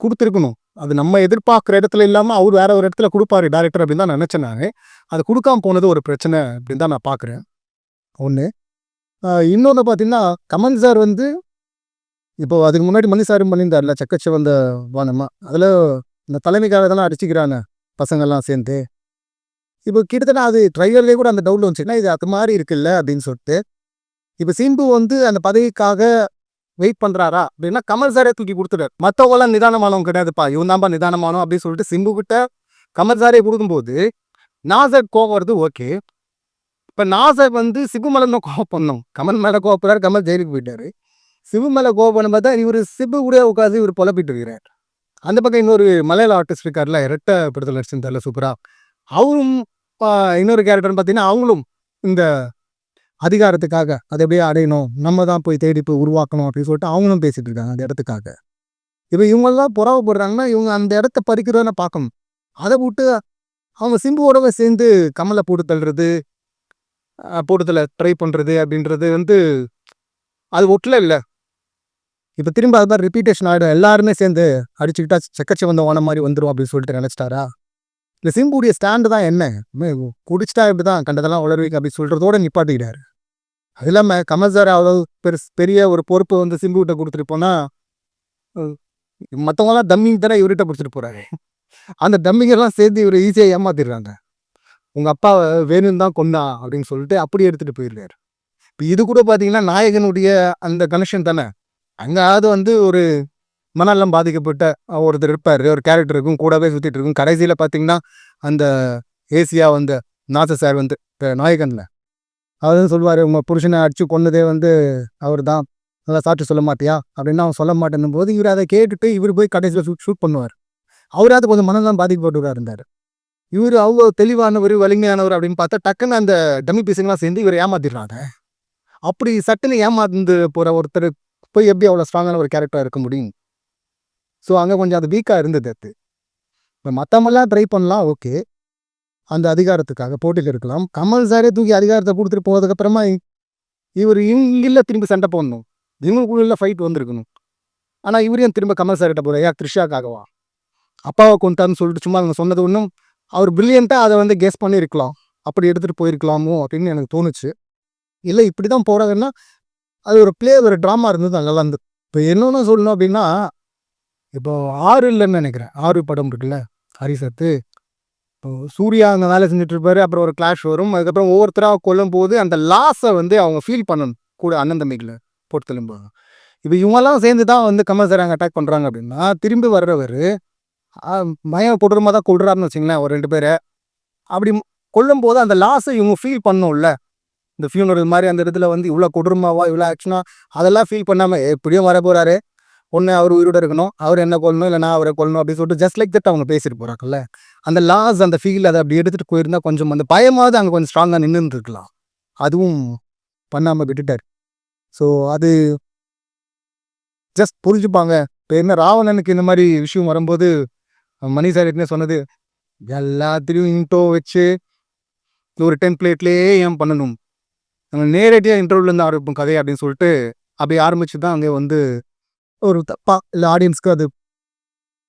கொடுத்துருக்கணும். அது நம்ம எதிர்பார்க்குற இடத்துல இல்லாமல் அவர் வேற ஒரு இடத்துல கொடுப்பாரு டேரக்டர் அப்படின்னு தான் நினச்சேன் நான். அது கொடுக்காம போனது ஒரு பிரச்சனை அப்படின்னு தான் நான் பார்க்குறேன். ஒன்று இன்னொன்று பார்த்தீங்கன்னா கமல் சார் வந்து இப்போ அதுக்கு முன்னாடி மணி சாரும் பண்ணியிருந்தார்ல சக்கச்ச வந்த வானமா? அதில் இந்த தலைமைக்காக தானே அடிச்சுக்கிறாங்க பசங்கள்லாம் சேர்ந்து. இப்போ கிட்டத்தட்ட அது ட்ரையர்லேயே கூட அந்த டவுட் வந்துச்சுன்னா இது அது மாதிரி இருக்குல்ல அப்படின்னு சொல்லிட்டு. இப்போ சிம்பு வந்து அந்த பதவிக்காக வெயிட் பண்ணுறாரா அப்படின்னா கமல் சாரே தூக்கி கொடுத்துட்டார். மற்றவங்களாம் நிதானமானவங்க கிடையாதுப்பா இவன் தான்ப்பா நிதானமானோம் அப்படின்னு சொல்லிட்டு சிம்பு கிட்ட கமல் சாரே கொடுக்கும்போது நாசர் கோவம் வருது ஓகே இப்போ நாசை வந்து சிபு மேலே தான் கோவம் பண்ணோம். கமல் மேலே கோவப்படுறாரு கமல் ஜெயிலுக்கு போயிட்டாரு. சிபு மேலே கோவம் பண்ண பார்த்தா இவர் சிபு கூட உட்காந்து இவர் புலப்பிட்டு இருக்கிறார். அந்த பக்கம் இன்னொரு மலையாள ஆர்டிஸ்ட் இருக்கார்ல இரட்டை படத்தில் நடிச்சிருந்தார்ல சூப்பரா. அவரும் இன்னொரு கேரக்டர்னு பார்த்தீங்கன்னா அவங்களும் இந்த அதிகாரத்துக்காக அதை எப்படியே அடையணும் நம்ம தான் போய் தேடி போய் உருவாக்கணும் அப்படின்னு சொல்லிட்டு அவங்களும் பேசிட்டு இருக்காங்க அந்த இடத்துக்காக. இப்போ இவங்கெல்லாம் புறாவப்படுறாங்கன்னா இவங்க அந்த இடத்த பறிக்கிறோன்னு பார்க்கணும். அதை விட்டு அவங்க சிம்புவோடவே சேர்ந்து கமலை போட்டு தள்ளுறது அஹ், ட்ரை பண்ணுறது அப்படின்றது வந்து அது ஒட்டில் இல்லை. இப்போ திரும்ப அது மாதிரி ரிப்பீட்டேஷன் ஆகிடும் எல்லாருமே சேர்ந்து அடிச்சுக்கிட்டா செக்கச்சி வந்த ஓன மாதிரி வந்துடும் அப்படின்னு சொல்லிட்டு நினச்சிட்டாரா? இல்லை சிம்புடைய ஸ்டாண்டு தான் என்ன? மே- குடிச்சிட்டா இப்படி தான் கண்டதெல்லாம் உளருவீங்க அப்படி சொல்கிறதோட நிப்பாட்டிக்கிட்டாரு. அது இல்லாமல் கமல் சார் அவ்வளோ பெருசு பெரிய ஒரு பொறுப்பு வந்து சிம்புகிட்ட கொடுத்துட்டு போனால் மற்றவங்களாம் தம்மிங் தானே இவர்கிட்ட பிடிச்சிட்டு போகிறாரு அந்த டம்மிங்கெல்லாம் சேர்த்து இவர் ஈஸியாக ஏமாத்திடுறாங்க. உங்கள் அப்பா வேணும்னு தான் கொண்டா அப்படின்னு சொல்லிட்டு அப்படி எடுத்துகிட்டு போயிடுறாரு இப்போ இது கூட பார்த்தீங்கன்னா நாயகனுடைய அந்த கனெக்ஷன் தானே? அங்காவது வந்து ஒரு மனநலம் பாதிக்கப்பட்ட ஒருத்தர் இருப்பார். ஒரு கேரக்டர் இருக்கும் கூடவே சுற்றிட்டு இருக்கும். கடைசியில் பார்த்தீங்கன்னா அந்த ஏசியா வந்து நாச சார் வந்து இப்போ நாயகனில். அவர் சொல்லுவார் உங்கள் புருஷனை அடிச்சு கொன்னதே வந்து அவர் தான் நல்லா சாப்பிட்டு சொல்ல மாட்டியா? அப்படின்னு அவன் சொல்ல மாட்டேன்னும் போது இவர் அதை கேட்டுட்டு இவர் போய் கடைசியில் ஷூட் ஷூட் பண்ணுவார். அவராவது கொஞ்சம் மனநலம் பாதிக்கப்பட்டுவராக இருந்தார். இவர் அவ்வளோ தெளிவானவர் வலிமையானவர் அப்படின்னு பார்த்தா டக்குன்னு அந்த டம்மி பீஸுங்கெல்லாம் சேர்ந்து இவர் ஏமாத்திடுறாங்க. அப்படி சட்டுன்னு ஏமாந்து போகிற ஒருத்தர் போய் எப்படி அவ்வளோ ஸ்ட்ராங்கான ஒரு கேரக்டராக இருக்க முடியும்? ஸோ அங்கே கொஞ்சம் அது வீக்காக இருந்தது அது. இப்போ மற்றவங்களாம் ட்ரை பண்ணலாம் ஓகே அந்த அதிகாரத்துக்காக போட்டியில் இருக்கலாம். கமல் சாரே தூக்கி அதிகாரத்தை கொடுத்துட்டு போனதுக்கப்புறமா இவர் இங்கில்ல திரும்பி சண்டை போடணும். இவங்களுக்குள்ள ஃபைட் வந்திருக்கணும். ஆனால் இவரையும் திரும்ப கமல் சார்கிட்ட போகிற ஏன் த்ரிஷாக்காகவா? அப்பாவை கொண்டான்னு சொல்லிட்டு சும்மா அவங்க சொன்னது ஒன்றும் அவர் பிரில்லியண்ட்டாக அதை வந்து கெஸ் பண்ணியிருக்கலாம். அப்படி எடுத்துகிட்டு போயிருக்கலாமோ அப்படின்னு எனக்கு தோணுச்சு. இல்லை இப்படி தான் போகிறாங்கன்னா அது ஒரு ப்ளே ஒரு ட்ராமா இருந்தது அங்கெல்லாம் இருந்து இப்போ என்னென்னு சொல்லணும் அப்படின்னா இப்போ ஆறு இல்லைன்னு நினைக்கிறேன். ஆறு படம் இருக்குல்ல ஹரிசத்து. இப்போ சூர்யா அங்கே வேலை செஞ்சுட்டு இருப்பாரு அப்புறம் ஒரு கிளாஷ் வரும். அதுக்கப்புறம் ஒவ்வொருத்தராக கொல்லும் போது அந்த லாஸை வந்து அவங்க ஃபீல் பண்ணணும். கூட அண்ணன் தம்பிகளை போட்டு திரும்ப இப்போ இவங்கெல்லாம் சேர்ந்து தான் வந்து கமல் சார் அங்கே அட்டாக் பண்ணுறாங்க அப்படின்னா திரும்பி வர்றவர் பயம் கொடூரமாக தான் கொள்றாருன்னு வச்சுங்களேன் ஒரு ரெண்டு பேரை. அப்படி கொல்லும் போது அந்த லாஸை இவங்க ஃபீல் பண்ணும்ல. இந்த ஃபியூனரல் மாதிரி அந்த இடத்துல வந்து இவ்வளோ கொடூரமாவா இவ்வளோ ஆக்ஷனாக அதெல்லாம் ஃபீல் பண்ணாமல் எப்படியும் வர போகிறாரு ஒன்று அவர் உயிரோட இருக்கணும். அவர் என்ன கொல்லணும்? இல்லை நான் அவரை கொல்லணும். அப்படின்னு சொல்லிட்டு ஜஸ்ட் லைக் தட் அவங்க பேசிட்டு போகிறாங்கல்ல அந்த லாஸ் அந்த ஃபீல் அதை அப்படி எடுத்துகிட்டு போயிருந்தால் கொஞ்சம் அந்த பயமாவது அங்கே கொஞ்சம் ஸ்ட்ராங்காக நின்றுருக்கலாம் அதுவும் பண்ணாமல் விட்டுட்டார். ஸோ அது ஜஸ்ட் புரிஞ்சுப்பாங்க. இப்போ என்ன ராவணனுக்கு இந்த மாதிரி விஷயம் வரும்போது மணி சார் என்ன சொன்னது எல்லாத்திலையும் இன்ட்ரோ வச்சு ஒரு டெம்ப்ளேட்லேயே ஏன் பண்ணணும்? நம்ம நேரடியாக இன்டர்வியூலேருந்து ஆரம்பிப்போம் கதை அப்படின்னு சொல்லிட்டு அப்படி ஆரம்பிச்சு தான் அங்கே வந்து ஒரு தப்பா இல்லை ஆடியன்ஸ்க்கு அது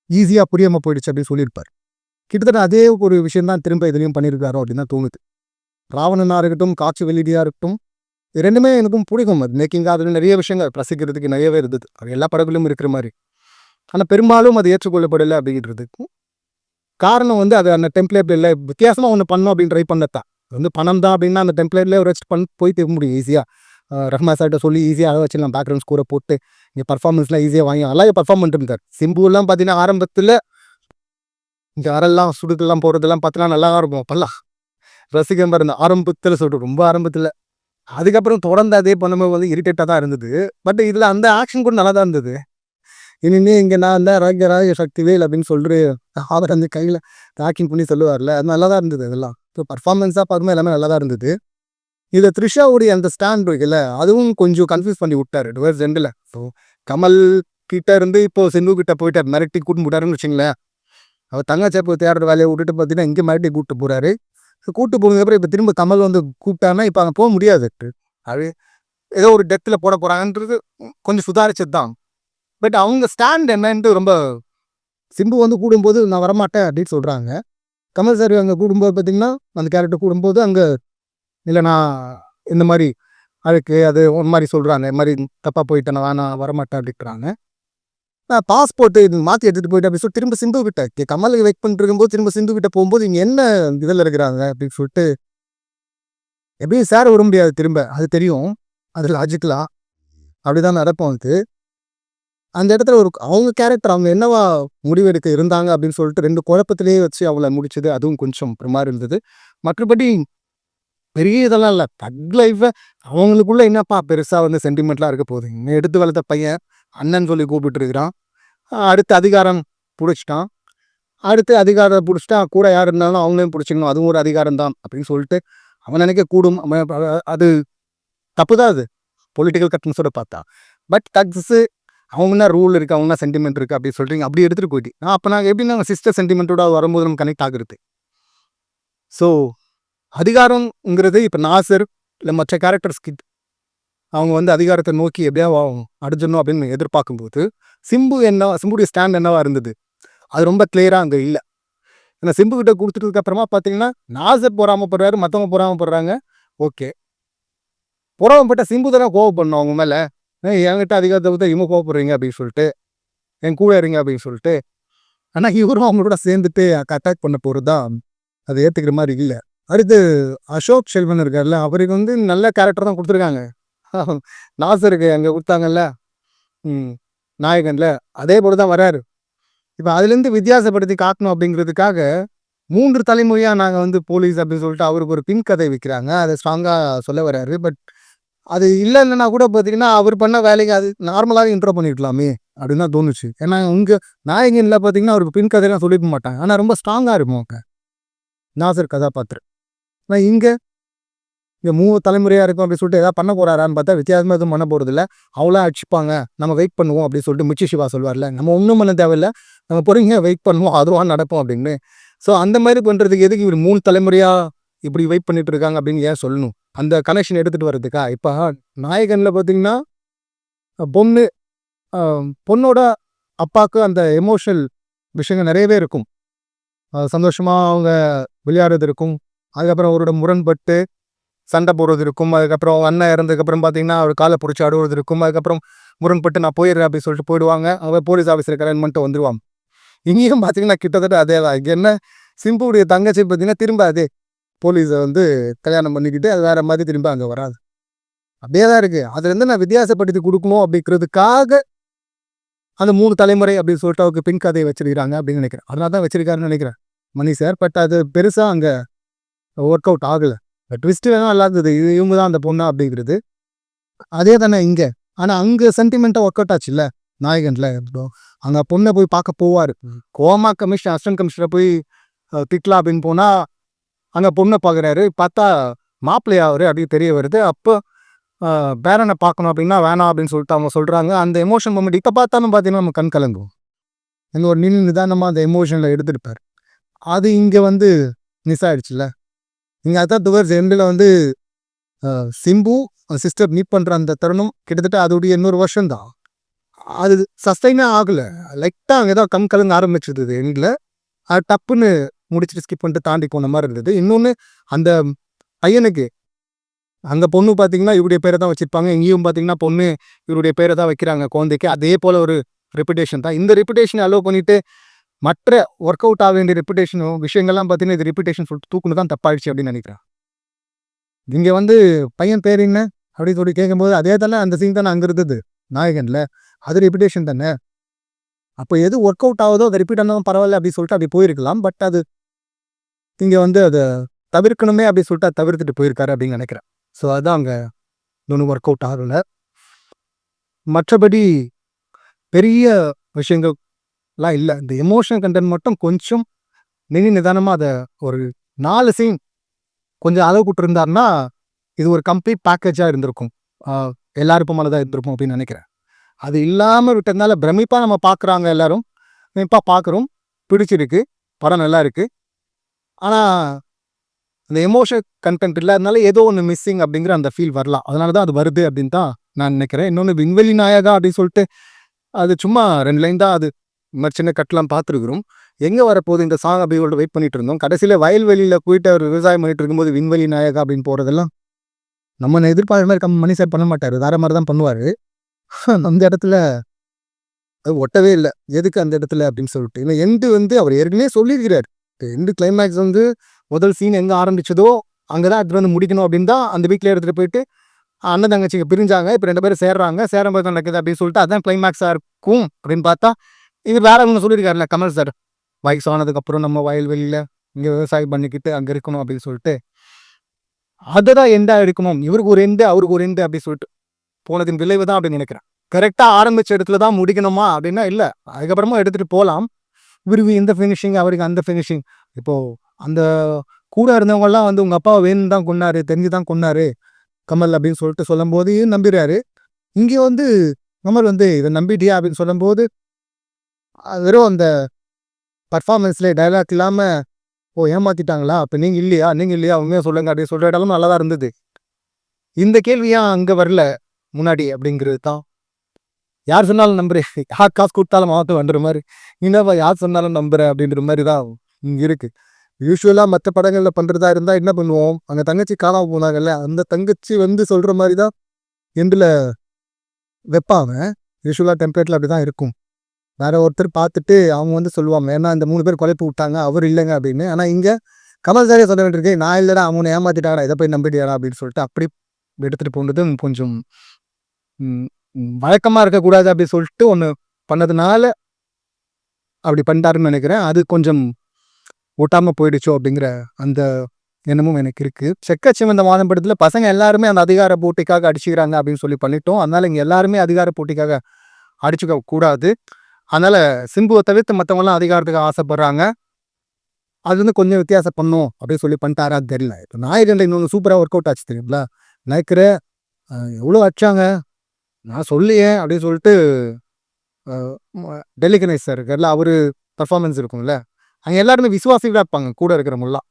ஈஸியாக புரியாமல் போயிடுச்சு அப்படின்னு சொல்லியிருப்பார். கிட்டத்தட்ட அதே ஒரு விஷயம் தான் திரும்ப இதுலேயும் பண்ணியிருக்காரோ அப்படின்னு தான் தோணுது. ராவணனாக இருக்கட்டும் காட்சி வெளியீடியாக இருக்கட்டும் ரெண்டுமே எனக்கும் பிடிக்கும் அது மேக்கிங்காக அதில் நிறைய விஷயங்கள் ரசிக்கிறதுக்கு நிறையவே இருந்தது. அது எல்லா படங்களும் இருக்கிற மாதிரி. ஆனால் பெரும்பாலும் அது ஏற்றுக்கொள்ளப்படலை அப்படின்றது காரணம் வந்து அது அந்த டெம்ப்ளேட்ல இல்லை வித்தியாசமாக ஒன்று பண்ணோம் அப்படின்னு ட்ரை பண்ணத்தான் வந்து பணம் தான் அப்படின்னா அந்த டெம்ப்ளேட்லேயே ஒரு ரெஸ்ட் பண்ணி போய் திரும்ப முடியும் ஈஸியாக ரஹ்மா சார்கிட்ட சொல்லி ஈஸியாக அதை வச்சுலாம் பேக்ரவுண்ட் ஸ்கோரை போட்டு இங்கே பர்ஃபார்மன்ஸ்லாம் ஈஸியாக வாங்கி நல்லா பர்ஃபார்ம் பண்ணிட்டு இருந்தார். சிம்புலாம் பார்த்தீங்கன்னா ஆரம்பத்தில் இங்கே அரெல்லாம் சுடுக்கெல்லாம் போகிறதெல்லாம் பார்த்தீங்கன்னா நல்லா இருக்கும் அப்போல்லாம். ரசிகம் இருந்த ஆரம்பத்தில் சொல்லிட்டு ரொம்ப ஆரம்பத்தில். அதுக்கப்புறம் தொடர்ந்து அதே பண்ணும்போது வந்து இரிட்டேட்டாக தான் இருந்தது. பட் இதில் அந்த ஆக்ஷன் கூட நல்லா தான் இருந்தது. இனிமே இங்கே நான் தான் ராஜ சக்தி வேல் அப்படின்னு சொல்லிட்டு அவர் அந்த கையில் பேக்கிங் பண்ணி சொல்லுவார்ல அது நல்லா தான் இருந்தது அதெல்லாம். ஸோ பர்ஃபார்மன்ஸாக பார்க்கும்போது எல்லாமே நல்லா தான் இருந்தது. இதில் த்ரிஷாவுடைய அந்த ஸ்டாண்ட் இருக்குல்ல அதுவும் கொஞ்சம் கன்ஃபியூஸ் பண்ணி விட்டாரு டுவர்ஸ் ரெண்டில் ஸோ கமல் கிட்ட இருந்து இப்போ சிந்து கிட்ட போயிட்டார் மிரட்டி கூட்டு போட்டாருன்னு வச்சுங்களேன் அவர் தங்கச்சேப்பு தேடுற வேலையை விட்டுட்டு பார்த்தீங்கன்னா இங்கே மிரட்டி கூப்பிட்டு போகிறாரு கூட்டு போனதுக்கப்புறம் இப்போ திரும்ப கமல் வந்து கூப்பிட்டாருன்னா இப்போ அங்கே போக முடியாது. அது ஏதோ ஒரு டெத்தில் போட போகிறாங்கன்றது கொஞ்சம் சுதாரிச்சது தான் பட் அவங்க ஸ்டாண்ட் என்னன்ட்டு ரொம்ப சிம்பு வந்து கூடும்போது நான் வரமாட்டேன் அப்படின்னு சொல்கிறாங்க கமல் சார் அங்கே கூடும்போது பார்த்தீங்கன்னா அந்த கேரக்டர் கூடும்போது அங்கே இல்லை நான் இந்த மாதிரி அதுக்கு அது ஒரு மாதிரி சொல்கிறாங்க இந்த மாதிரி தப்பாக போயிட்டேன் நான் வரமாட்டேன் அப்படின்றாங்க. நான் பாஸ்போர்ட் இது மாற்றி எடுத்துகிட்டு போயிட்டு அப்படி சொல்லி திரும்ப சிந்து கிட்ட கே கமலுக்கு வெயிட் பண்ணிட்டு இருக்கும்போது திரும்ப சிந்து கிட்ட போகும்போது இங்கே என்ன இதில் இருக்கிறாங்க அப்படின்னு சொல்லிட்டு எப்படியும் சார் வர முடியாது திரும்ப. அது தெரியும். அது லாஜிக்கலாக அப்படிதான் நடப்போம் அது. அந்த இடத்துல ஒரு அவங்க கேரக்டர் அவங்க என்னவா முடிவெடுக்க இருந்தாங்க அப்படின்னு சொல்லிட்டு ரெண்டு குழப்பத்திலேயே வச்சு அவளை முடிச்சது. அதுவும் கொஞ்சம் மாதிரி இருந்தது. மற்றபடி பெரிய இதெல்லாம் இல்லை. தக் லைஃப்பை அவங்களுக்குள்ள என்னப்பா பெருசாக வந்து சென்டிமெண்ட்லாம் இருக்க போகுது? இன்னும் எடுத்து வளர்த்த பையன் அண்ணன் சொல்லி கூப்பிட்டு இருக்கிறான் அடுத்து அதிகாரம் பிடிச்சிட்டான். அடுத்து அதிகாரம் பிடிச்சிட்டா கூட யார் இருந்தாலும் அவங்களையும் பிடிச்சிக்கணும். அதுவும் ஒரு அதிகாரம் தான் அப்படின்னு சொல்லிட்டு அவன் நினைக்க கூடும். அது தப்பு தான் அது. பொலிட்டிக்கல் கட்டன்ஸோட பார்த்தா. பட் தக்ஸு அவங்க ரூல் இருக்குது அவங்க தான் சென்டிமெண்ட் இருக்குது அப்படின்னு சொல்கிறீங்க அப்படி எடுத்துகிட்டு போயிட்டு நான் அப்போ நாங்கள் எப்படி நாங்கள் சிஸ்டர் சென்டிமெண்ட்டோட வரும்போது நம்ம கனெக்ட் ஆகுறது. ஸோ அதிகாரங்கிறது இப்போ நாசர் இல்லை மற்ற கேரக்டர்ஸ் கிட் அவங்க வந்து அதிகாரத்தை நோக்கி எப்படியா அடைஞ்சணும் அப்படின்னு எதிர்பார்க்கும்போது சிம்பு என்ன சிம்புடைய ஸ்டாண்ட் என்னவா இருந்தது? அது ரொம்ப கிளியராக அங்கே இல்லை. ஏன்னா சிம்பு கிட்ட கொடுத்துட்டதுக்கு அப்புறமா பார்த்தீங்கன்னா நாசர் போகாமல் போடுறாரு மற்றவங்க போகாமல் போடுறாங்க ஓகே புறவப்பட்ட சிம்பு தானே கோவப்படணும் அவங்க மேலே. என்கிட்ட அதிகாரத்தை பற்றி இவங்க கோவப்படுறீங்க அப்படின்னு சொல்லிட்டு என் கூட இருங்க அப்படின்னு சொல்லிட்டு ஆனால் இவரும் அவங்களோட சேர்ந்துட்டு அட்டாக் பண்ண போகிறது தான் அதை ஏற்றுக்கிற மாதிரி இல்லை. அடுத்து அசோக் செல்வன் இருக்கார்ல அவருக்கு வந்து நல்ல கேரக்டர் தான் கொடுத்துருக்காங்க. நாசருக்கு அங்கே கொடுத்தாங்கல்ல ம் நாயகன்ல அதே போல தான் வராரு. இப்போ அதுலேருந்து வித்தியாசப்படுத்தி காட்டணும் அப்படிங்கிறதுக்காக மூன்று தலைமுறையாக நாங்கள் வந்து போலீஸ் அப்படின்னு சொல்லிட்டு அவருக்கு ஒரு பின் கதை வைக்கிறாங்க. அதை ஸ்ட்ராங்காக சொல்ல வராரு. பட் அது இல்லைன்னா கூட பார்த்தீங்கன்னா அவர் பண்ண வேலைக்கு அது நார்மலாகவே இன்ட்ரோ பண்ணிருக்கலாமே அப்படின்னு தான் தோணுச்சு. ஏன்னா உங்க நாயகனில் பார்த்தீங்கன்னா அவருக்கு பின் கதையெல்லாம் சொல்லிக்க மாட்டாங்க. ஆனால் ரொம்ப ஸ்ட்ராங்காக இருக்கும் அவங்க நாசர் கதாபாத்திரம். ஆனால் இங்கே இங்கே மூணு தலைமுறையாக இருக்கும் அப்படின்னு சொல்லிட்டு எதாவது பண்ண போகிறாரான்னு பார்த்தா வித்தியாசமாக எதுவும் பண்ண போகிறது இல்லை. அவ்வளோ அடிச்சுப்பாங்க. நம்ம வெயிட் பண்ணுவோம் அப்படின்னு சொல்லிட்டு மிச்சி சிவா சொல்வார்ல நம்ம ஒன்றும் பண்ண தேவையில்ல. நம்ம பொறுங்க வெயிட் பண்ணுவோம் அதுவாக நடப்போம் அப்படின்னு. ஸோ அந்த மாதிரி பண்ணுறதுக்கு எதுக்கு இவர் மூணு தலைமுறையாக இப்படி வெயிட் பண்ணிட்டு இருக்காங்க அப்படின்னு ஏன் சொல்லணும்? அந்த கனெக்ஷன் எடுத்துகிட்டு வர்றதுக்கா? இப்போ நாயகனில் பார்த்தீங்கன்னா பொண்ணு பொண்ணோட அப்பாவுக்கு அந்த எமோஷனல் விஷயங்கள் நிறையவே இருக்கும். சந்தோஷமாக அவங்க விளையாடுறது இருக்கும். அதுக்கப்புறம் அவரோட முரண்பட்டு சண்டை போடுறது இருக்கும். அதுக்கப்புறம் அண்ணன் இறந்ததுக்கப்புறம் பார்த்தீங்கன்னா அவர் காலை பிடிச்சி அழுவுறது இருக்கும். அதுக்கப்புறம் முரண்பட்டு நான் போயிடுறேன் அப்படின்னு சொல்லிட்டு போயிடுவாங்க. அவங்க போலீஸ் ஆஃபீஸர் கல்யாணம் பண்ணிட்டு வந்துடுவாங்க இங்கேயும் பார்த்தீங்கன்னா கிட்டத்தட்ட அதே தான் இங்கே என்ன சிம்புடைய தங்கச்சி பார்த்தீங்கன்னா திரும்ப அதே போலீஸை வந்து கல்யாணம் பண்ணிக்கிட்டு அது வேற மாதிரி திரும்ப அங்கே வராது. அப்படியே தான் இருக்குது அதுலேருந்து நான் வித்தியாசப்படுத்தி கொடுக்கணும் அப்படிங்கிறதுக்காக அந்த மூணு தலைமுறை அப்படின்னு சொல்லிட்டு அவருக்கு பின் கதையை வச்சிருக்கிறாங்க அப்படின்னு நினைக்கிறேன். அதனால தான் வச்சிருக்காருன்னு நினைக்கிறேன். மணி சார் பட் அது பெருசாக அங்கே ஒர்க் அவுட் ஆகலை. ட்விஸ்ட் வேணா நல்லா இருந்தது. இது இவங்க தான் அந்த பொண்ணா அப்படிங்கிறது. அதே தானே இங்கே. ஆனால் அங்கே சென்டிமெண்ட்டாக ஒர்க் அவுட் ஆச்சுல்ல? நாயகன்ல இப்போ அங்கே பொண்ணை போய் பார்க்க போவார். கோமா கமிஷனர் அசிஸ்டன்ட் கமிஷனர் போய் திட்டலாம் அப்படின்னு போனால் அங்கே பொண்ணை பார்க்குறாரு பார்த்தா மாப்பிள்ளையா அவரு அப்படின்னு தெரிய வருது. அப்போ பேரனை பார்க்கணும் அப்படின்னா வேணாம் அப்படின்னு சொல்லிட்டு அவங்க சொல்கிறாங்க அந்த எமோஷன் மூமெண்ட் இப்போ பார்த்தாலும் பார்த்தீங்கன்னா நம்ம கண் கலங்குவோம் எங்க ஒரு நின்று நிதானமாக அந்த எமோஷனில் எடுத்துருப்பார் அது இங்கே வந்து மிஸ் ஆயிடுச்சுல்ல. இங்கே அதான் டுவர்ஸ் எண்டில் வந்து சிம்பு சிஸ்டர் மீட் பண்ணுற அந்த தருணம் கிட்டத்தட்ட அதோடைய இன்னொரு வருஷம் தான். அது சஸ்டைனே ஆகலை. லைட்டாக அங்கே தான் கண் கலங்க ஆரம்பிச்சிருது எண்டில். அது டப்புன்னு முடிச்சுட்டு ஸ்கிப் பண்ணிட்டு தாண்டி போன மாதிரி இருந்தது. இன்னொன்று அந்த பையனுக்கு அங்கே பொண்ணு பார்த்தீங்கன்னா இவருடைய பேரை தான் வச்சிருப்பாங்க. இங்கேயும் பார்த்தீங்கன்னா பொண்ணு இவருடைய பேரை தான் வைக்கிறாங்க குழந்தைக்கு. அதே போல் ஒரு ரெப்புடேஷன் தான். இந்த ரெப்புடேஷனை அலோவ் பண்ணிவிட்டு மற்ற ஒர்க் அவுட் ஆக வேண்டிய ரெப்புடேஷனும் விஷயங்கள்லாம் பார்த்தீங்கன்னா இது ரெப்புடேஷன் சொல்லிட்டு தூக்குனு தான் தப்பாயிடுச்சு அப்படின்னு நினைக்கிறேன். இங்கே வந்து பையன் பேர் என்ன? அப்படின்னு சொல்லி கேட்கும்போது அதே தானே அந்த சீன் தானே அங்கே இருந்தது. நாயகனில். அது ரெப்புடேஷன் தானே? அப்போ எது ஒர்க் அவுட் ஆகுதோ அதை ரிப்பீட் ஆனாலும் பரவாயில்ல அப்படின்னு சொல்லிட்டு அப்படி போயிருக்கலாம். பட் அது இங்கே வந்து அதை தவிர்க்கணுமே அப்படி சொல்லிட்டு அதை தவிர்த்துட்டு போயிருக்காரு அப்படின்னு நினைக்கிறேன். ஸோ அதுதான் அங்கே இன்னொன்று ஒர்க் அவுட் ஆகல. மற்றபடி பெரிய விஷயங்கள்லாம் இல்லை. இந்த எமோஷனல் கண்டென்ட் மட்டும் கொஞ்சம் நிதி நிதானமாக அதை ஒரு நாலு சீன் கொஞ்சம் அளவு கொடுத்துருந்தாருன்னா இது ஒரு கம்ப்ளீட் பேக்கேஜாக இருந்திருக்கும். எல்லாருக்கும் மேலே தான் இருந்திருக்கும் அப்படின்னு நினைக்கிறேன். அது இல்லாமல் விட்டதுனால பிரமிப்பாக நம்ம பார்க்குறாங்க எல்லாரும். பிரமிப்பாக பார்க்குறோம் பிடிச்சிருக்கு. படம் நல்லா இருக்குது ஆனால் அந்த எமோஷன் கண்டென்ட் இல்லாதனால ஏதோ ஒன்று மிஸ்ஸிங் அப்படிங்கிற அந்த ஃபீல் வரலாம். அதனால தான் அது வருது அப்படின்னு தான் நான் நினைக்கிறேன். இன்னொன்று விண்வெளி நாயகா அப்படின்னு சொல்லிட்டு அது சும்மா ரெண்டு லைன் தான் அது. இந்த மாதிரி சின்ன கட்டெலாம் பார்த்துருக்குறோம். எங்கே வரப்போகுது இந்த சாங் அப்படியோட வெயிட் பண்ணிட்டு இருந்தோம். கடைசியில் வயல்வெளியில் போயிட்டு அவர் விவசாயம் பண்ணிட்டு இருக்கும்போது விண்வெளி நாயகா அப்படின்னு போகிறதெல்லாம் நம்ம எதிர்பார்க்குற மாதிரி கம் மணி சார் பண்ண மாட்டார். வேற மாதிரி தான் பண்ணுவார். அந்த இடத்துல அது ஒட்டவே இல்லை. எதுக்கு அந்த இடத்துல அப்படின்னு சொல்லிட்டு. ஏன்னா எண்டு வந்து அவர் ஏற்கனவே சொல்லியிருக்கிறார். எண்டு கிளைமேக்ஸ் வந்து முதல் சீன் எங்கே ஆரம்பிச்சதோ அங்கே தான் எடுத்துகிட்டு வந்து முடிக்கணும் அப்படின்னு தான் அந்த வீட்டில் எடுத்துகிட்டு போயிட்டு அண்ணன் தங்கச்சிங்க பிரிஞ்சாங்க. இப்போ ரெண்டு பேரும் சேர்றாங்க. சேரும்போது நடக்குது அப்படின்னு சொல்லிட்டு அதான் கிளைமேக்ஸாக இருக்கும் அப்படின்னு பார்த்தா இது வேற ஒன்று சொல்லியிருக்காருல்ல கமல் சார் வயசானதுக்கப்புறம் நம்ம வயல்வெளியில் இங்கே விவசாயம் பண்ணிக்கிட்டு அங்கே இருக்கணும் அப்படின்னு சொல்லிட்டு. அதை தான் எண்டாக இருக்கணும் இவருக்கு ஒரு எண்டு அவருக்கு ஒரு எண்டு அப்படின்னு சொல்லிட்டு போனதின் விளைவு தான் அப்படின்னு நினைக்கிறேன். கரெக்டாக ஆரம்பித்த இடத்துல தான் முடிக்கணுமா அப்படின்னா இல்லை. அதுக்கப்புறமா எடுத்துகிட்டு போகலாம் இவருக்கு இந்த ஃபினிஷிங் அவருக்கு அந்த ஃபினிஷிங் இப்போது அந்த கூட இருந்தவங்கலாம் வந்து உங்கள் அப்பாவை வேணும் தான் கொண்டாரு தெரிஞ்சு தான் கொண்டாரு கமல் அப்படின்னு சொல்லிட்டு சொல்லும்போது நம்பிடுறாரு. இங்கே வந்து கமல் வந்து இதை நம்பிட்டியா அப்படின்னு சொல்லும்போது அது வெறும் அந்த பர்ஃபார்மன்ஸில் டைலாக் இல்லாமல் ஓ ஏமாத்திட்டாங்களா? அப்போ நீங்கள் இல்லையா? நீங்கள் இல்லையா? உண்மையாக சொல்லுங்க அப்படின்னு சொல்கிற இடமும் நல்லா தான் இருந்தது. இந்த கேள்வியாக அங்கே வரல முன்னாடி அப்படிங்கிறது தான் யார் சொன்னாலும் நம்புறேன். யார் காசு கொடுத்தாலும் மாவட்டம் வந்துடுற மாதிரி என்னப்பா யார் சொன்னாலும் நம்புறேன் அப்படின்ற மாதிரி தான் இங்கே இருக்குது யூஸ்வலாக மற்ற படங்களில் பண்ணுறதா இருந்தால் என்ன பண்ணுவோம்? அங்கே தங்கச்சி காணாம போனாங்கல்ல அந்த தங்கச்சி வந்து சொல்கிற மாதிரி தான் எண்டில் வைப்பாங்க. யூஸ்வலாக டெம்ப்ளேட்டில் அப்படி தான் இருக்கும். வேற ஒருத்தர் பார்த்துட்டு அவங்க வந்து சொல்லுவாங்க ஏன்னா இந்த மூணு பேர் குழப்பி விட்டாங்க அவர் இல்லைங்க அப்படின்னு. ஆனால் இங்கே கமல் சாரே சொல்ல வேண்டியிருக்கேன் நான் இல்லைடா அவனை ஏமாத்திட்டாடா இதை போய் நம்பிட்டியாடா அப்படின்னு சொல்லிட்டு அப்படி எடுத்துகிட்டு போனது கொஞ்சம் வழக்கமாக இருக்கக்கூடாது அப்படி சொல்லிட்டு ஒன்று பண்ணதுனால அப்படி பண்ணிட்டாருன்னு நினைக்கிறேன். அது கொஞ்சம் ஒட்டாமல் போயிடுச்சோ அப்படிங்கிற அந்த எண்ணமும் எனக்கு இருக்குது செக்கச்சிவம் இந்த மாதம் படத்தில் பசங்க எல்லாருமே அந்த அதிகார போட்டிக்காக அடிச்சுக்கிறாங்க அப்படின்னு சொல்லி பண்ணிட்டோம். அதனால இங்கே எல்லாருமே அதிகார போட்டிக்காக அடிச்சுக்க கூடாது. அதனால் சிம்புவை தவிர்த்து மற்றவங்களாம் அதிகாரத்துக்கு ஆசைப்படுறாங்க. அது வந்து கொஞ்சம் வித்தியாசம் பண்ணும் அப்படின்னு சொல்லி பண்ணிட்டாரா தெரியல. இப்போ நாயகன்ல இன்னொன்று சூப்பராக ஒர்க் அவுட் ஆச்சு தெரியுங்களா நினைக்கிற எவ்வளோ அடிச்சாங்க? நான் சொல்லியே அப்படின்னு சொல்லிட்டு டெல்லி கணேஷ் சார் இருக்கார்ல அவர் பர்ஃபார்மன்ஸ் இருக்கும்ல அங்கே எல்லாருமே விசுவாசிகளாக இருப்பாங்க கூட இருக்கிற முல்லா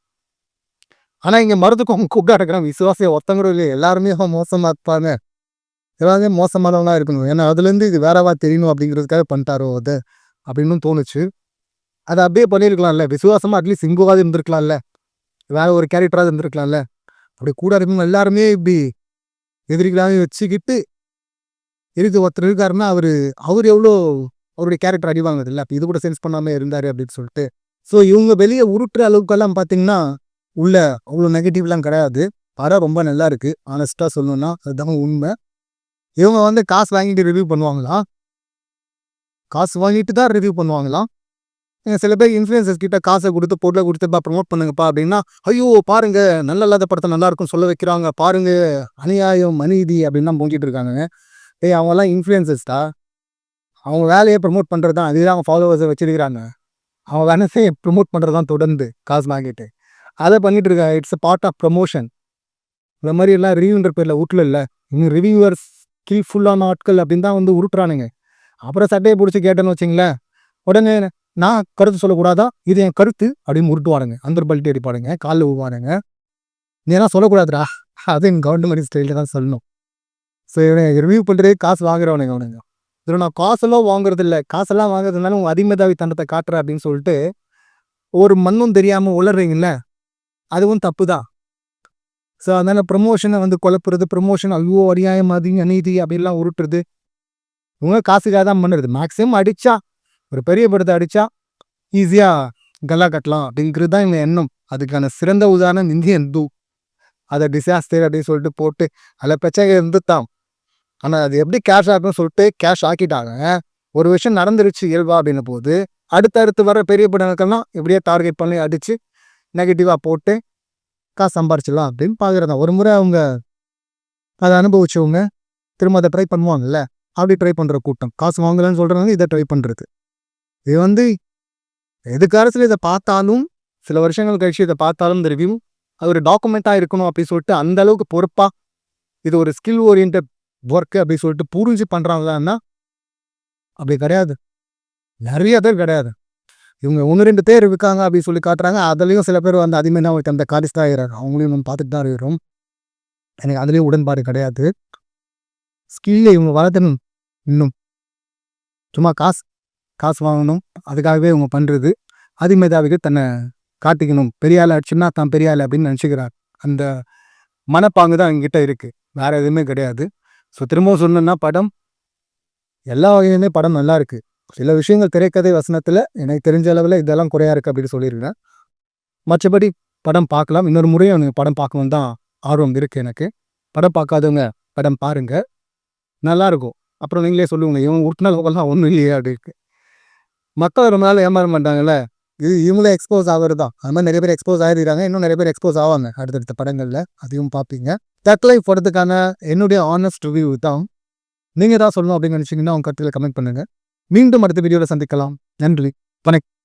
ஆனால் இங்கே மருத்துவம் அவங்க கூட இருக்கிற விசுவாசியை ஒருத்தங்களும் இல்லை எல்லாருமே மோசமாக இருப்பாங்க. எல்லாருமே மோசமானவங்களா இருக்கணும். ஏன்னா அதுலேருந்து இது வேறவா தெரியணும் அப்படிங்கிறதுக்காக பண்ணிட்டாரோ அது அப்படின்னு தோணுச்சு. அதை அப்படியே பண்ணியிருக்கலாம்ல விசுவாசமாக அட்லீஸ்ட் சிங்குவாக இருந்திருக்கலாம்ல வேற ஒரு கேரக்டராக இருந்திருக்கலாம்ல. அப்படி கூட இருக்கவங்க எல்லாருமே இப்படி எதிரிகளாகவே வச்சுக்கிட்டு இருக்கு ஒருத்தர் இருக்காருன்னா அவர் அவர் எவ்வளோ அவருடைய கேரக்டர் அடிவாங்குது இல்லை அப்போ இது கூட சென்ஸ் பண்ணாமல் இருந்தார் அப்படின்னு சொல்லிட்டு. ஸோ இவங்க வெளியே உருட்டுற அளவுக்கெல்லாம் பார்த்தீங்கன்னா உள்ள அவ்வளோ நெகட்டிவ்லாம் கிடையாது. படம் ரொம்ப நல்லா இருக்கு. ஆனஸ்ட்டாக சொல்லணும்னா அதுதான் உண்மை. இவங்க வந்து காசு வாங்கிட்டு ரிவ்யூ பண்ணுவாங்களா? காசு வாங்கிட்டு தான் ரிவ்யூ பண்ணுவாங்களாம் சில பேர் இன்ஃப்ளூயன்சர்ஸ் கிட்ட காசை கொடுத்து பொருளை கொடுத்துப்பா ப்ரமோட் பண்ணுங்கப்பா அப்படின்னா ஐயோ பாருங்க நல்ல இல்லாத படத்தை நல்லா இருக்கும்னு சொல்ல வைக்கிறாங்க. பாருங்க அநியாயம் அநீதி அப்படின்லாம் பொங்கிட்டு இருக்காங்க ஏய் அவங்கெல்லாம் இன்ஃப்ளூயன்சஸ்டா அவங்க வேலையை ப்ரமோட் பண்ணுறது தான் அதுதான் அவங்க ஃபாலோவர்ஸை வச்சிருக்கிறாங்க. அவங்க வேணசே ப்ரமோட் பண்ணுறது தான் தொடர்ந்து காசு வாங்கிட்டு. அதை பண்ணிகிட்டு இருக்காங்க it's a part of promotion இந்த மாதிரி எல்லாம் ரிவ்யூன்ற பேரில் வீட்டில் இல்லை. இன்னும் ரிவ்யூவர்ஸ் ஸ்கில்ஃபுல்லான ஆட்கள் அப்படின்னு தான் வந்து உருட்டுறானுங்க. அப்புறம் சட்டையை பிடிச்சி கேட்டேன்னு வச்சிங்களேன் உடனே நான் கருத்து சொல்லக்கூடாதா? இது என் கருத்து அப்படின்னு உருட்டுவாருங்க அந்த பல்ட்டி அடிப்பாருங்க காலில் விழுவானுங்க நீ எல்லாம் சொல்லக்கூடாதுடா. அது என் கவர்மெண்ட் ஸ்டைலில் தான் சொல்லணும். ஸோ இவனை ரிவ்யூ பண்ணுறதே காசு வாங்குறவனுங்க அவனுங்க. இதில் நான் காசெல்லாம் வாங்குறது இல்லை காசெல்லாம் வாங்குறதுனால உங்கள் அதிமதாவி தண்டத்தை காட்டுறேன் அப்படின்னு சொல்லிட்டு ஒரு மண்ணும் தெரியாமல் உளறீங்கல்ல? அதுவும் தப்பு தான் ஸோ அதனால் ப்ரமோஷனை வந்து குழப்புறது ப்ரமோஷன் ஐயோ அநியாயம் அது அநீதி அப்படின்லாம் உருட்டுறது. இவங்க காசுக்காக தான் பண்ணுறது. மேக்ஸிமம் அடித்தா ஒரு பெரிய படத்தை அடித்தா ஈஸியாக கல்லா கட்டலாம் அப்படிங்கிறது தான் எங்கள் எண்ணம். அதுக்கான சிறந்த உதாரணம் இந்தியன் தூ. அதை டிசாஸ்டர் அப்படின்னு சொல்லிட்டு போட்டு அதில் பிரச்சனை இருந்து தான் ஆனால் அது எப்படி கேஷ் ஆகும்னு சொல்லிட்டு கேஷ் ஆக்கிட்டாங்க. ஒரு விஷயம் நடந்துருச்சு இயல்பா அப்படின்ன போது அடுத்தடுத்து வர பெரிய படங்களுக்கெல்லாம் இப்படியே டார்கெட் பண்ணி அடித்து நெகட்டிவாக போட்டு காசு சம்பாரிச்சிடலாம் அப்படின்னு பார்க்குறதா ஒரு முறை அவங்க அதை அனுபவிச்சவங்க திரும்ப அதை ட்ரை பண்ணுவாங்கல்ல அப்படி ட்ரை பண்ணுற கூட்டம். காசு வாங்கலன்னு சொல்கிறாங்க இதை ட்ரை பண்ணுறது இது வந்து எதுக்காரத்தில் இதை பார்த்தாலும் சில வருஷங்கள் கழிச்சு இதை பார்த்தாலும் இந்த ரிவ்யூ அது ஒரு டாக்குமெண்ட்டாக இருக்கணும் அப்படின்னு சொல்லிட்டு அந்த அளவுக்கு பொறுப்பாக இது ஒரு ஸ்கில் ஓரியன்ட் ஒர்க்கு அப்படின்னு சொல்லிட்டு புரிஞ்சு பண்ணுறாங்களான்னா அப்படி கிடையாது. நிறைய பேர் கிடையாது. இவங்க ஒன்று ரெண்டு பேர் இருக்காங்க அப்படின்னு சொல்லி காட்டுறாங்க. அதுலேயும் சில பேர் வந்து அதிகமாக தான் அந்த காரிஸ் தான் அவங்களையும் நம்ம பார்த்துட்டு தான் இருக்கிறோம். எனக்கு அதுலேயும் உடன்பாடு கிடையாது. ஸ்கில்லை இவங்க வளர்த்தணும் இன்னும். சும்மா காசு காசு வாங்கணும். அதுக்காகவே இவங்க பண்ணுறது அதிமேதாவிகள் தன்னை காட்டிக்கணும். பெரிய ஆள் அடிச்சுன்னா தான் பெரிய ஆள் அப்படின்னு நினச்சிக்கிறார். அந்த மனப்பாங்கு தான் எங்கிட்ட இருக்குது வேறு எதுவுமே கிடையாது. ஸோ திரும்பவும் சொல்லணுன்னா படம் எல்லா வகையிலுமே படம் நல்லா இருக்குது சில விஷயங்கள் திரைக்கதை வசனத்தில் எனக்கு தெரிஞ்ச அளவில் இதெல்லாம் குறையா இருக்குது அப்படின்னு சொல்லியிருக்கேன் மற்றபடி படம் பார்க்கலாம். இன்னொரு முறையும் எனக்கு படம் பார்க்கணும் தான் ஆர்வம் இருக்குது எனக்கு. படம் பார்க்காதவங்க படம் பாருங்கள் நல்லாயிருக்கும் அப்புறம் நீங்களே சொல்லுவீங்க இவங்க உருட்டின லோக்கல்லாம் ஒன்றும் இல்லையா இருக்குது மக்கள் ரொம்ப நாள் ஏமாற மாட்டாங்கல்ல? இது இவங்களே எக்ஸ்போஸ் ஆகிறது தான் அது மாதிரி நிறைய பேர் எக்ஸ்போஸ் ஆகிருக்காங்க இன்னும் நிறைய பேர் எக்ஸ்போஸ் ஆவாங்க அடுத்தடுத்த படங்களில். அதையும் பார்ப்பீங்க தக் லைஃப் படத்துக்கான என்னுடைய ஆனஸ்ட் ரிவ்யூ தான். நீங்கள் தான் சொல்லணும் அப்படின்னு நினச்சிங்கன்னா அவங்க கருத்தில் கமெண்ட் பண்ணுங்கள் மீண்டும் அடுத்த வீடியோவில் சந்திக்கலாம். நன்றி. வணக்கம்.